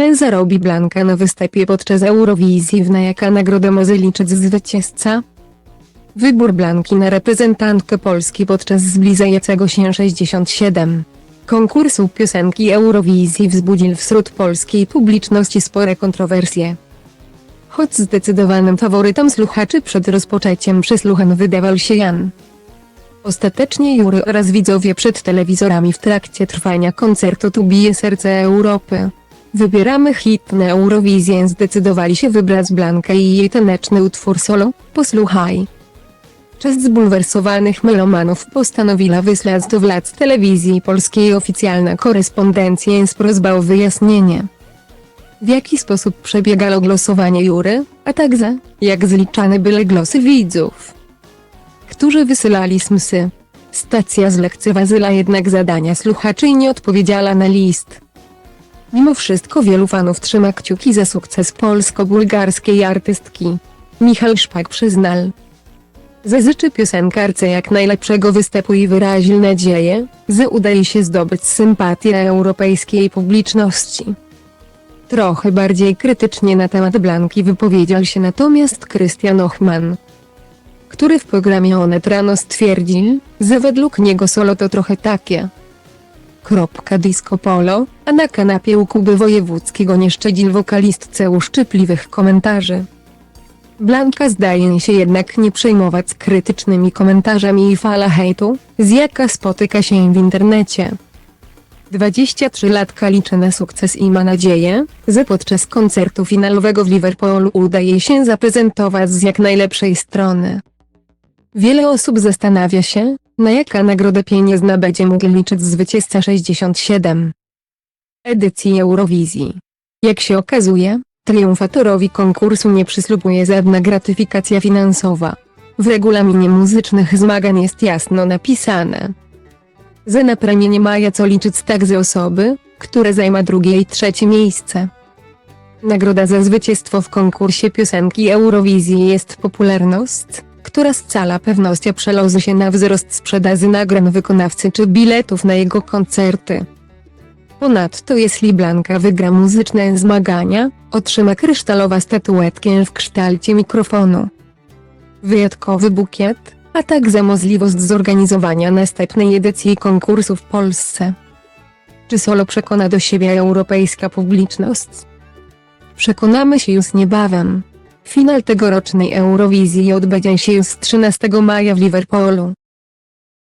Ile zarobi Blanka na występie podczas Eurowizji w na jaka nagrodę może liczyć zwycięzca? Wybór Blanki na reprezentantkę Polski podczas zbliżającego się 67 konkursu piosenki Eurowizji wzbudził wśród polskiej publiczności spore kontrowersje. Choć zdecydowanym faworytem słuchaczy przed rozpoczęciem przesłuchań wydawał się Jan. Ostatecznie jury oraz widzowie przed telewizorami w trakcie trwania koncertu Tu bije serce Europy. Wybieramy hit na Eurowizję zdecydowali się wybrać Blankę i jej taneczny utwór solo, posłuchaj. Część zbulwersowanych melomanów postanowiła wysłać do władz telewizji polskiej oficjalna korespondencję z prośbą o wyjaśnienie. W jaki sposób przebiegało głosowanie jury, a także, jak zliczane były głosy widzów. Którzy wysyłali smsy. Stacja zlekceważyła jednak zadania słuchaczy i nie odpowiedziała na list. Mimo wszystko wielu fanów trzyma kciuki za sukces polsko-bułgarskiej artystki. Michał Szpak przyznał. Zażyczy piosenkarce jak najlepszego występu i wyraził nadzieję, że uda jej się zdobyć sympatię europejskiej publiczności. Trochę bardziej krytycznie na temat Blanki wypowiedział się natomiast Christian Ochman, który w programie Onet rano stwierdził, że według niego solo to trochę takie. Disco polo, a na kanapie u Kuby Wojewódzkiego nie szczędził wokalistce uszczypliwych komentarzy. Blanka zdaje się jednak nie przejmować krytycznymi komentarzami i fala hejtu, z jaka spotyka się w internecie. 23-latka liczy na sukces i ma nadzieję, że podczas koncertu finalowego w Liverpoolu uda jej się zaprezentować z jak najlepszej strony. Wiele osób zastanawia się, na jaka nagrodę pieniężna będzie mógł liczyć zwycięzca 67 edycji Eurowizji. Jak się okazuje, triumfatorowi konkursu nie przysługuje żadna gratyfikacja finansowa. W regulaminie muzycznych zmagań jest jasno napisane, że na premię nie ma co liczyć także osoby, które zajma drugie i trzecie miejsce. Nagroda za zwycięstwo w konkursie piosenki Eurowizji jest popularność, która z cała pewnością przeloży się na wzrost sprzedaży nagrań wykonawcy czy biletów na jego koncerty. Ponadto jeśli Blanka wygra muzyczne zmagania, otrzyma kryształowa statuetkę w kształcie mikrofonu. Wyjątkowy bukiet, a także możliwość zorganizowania następnej edycji konkursu w Polsce. Czy solo przekona do siebie europejska publiczność? Przekonamy się już niebawem. Finał tegorocznej Eurowizji odbędzie się już 13 maja w Liverpoolu.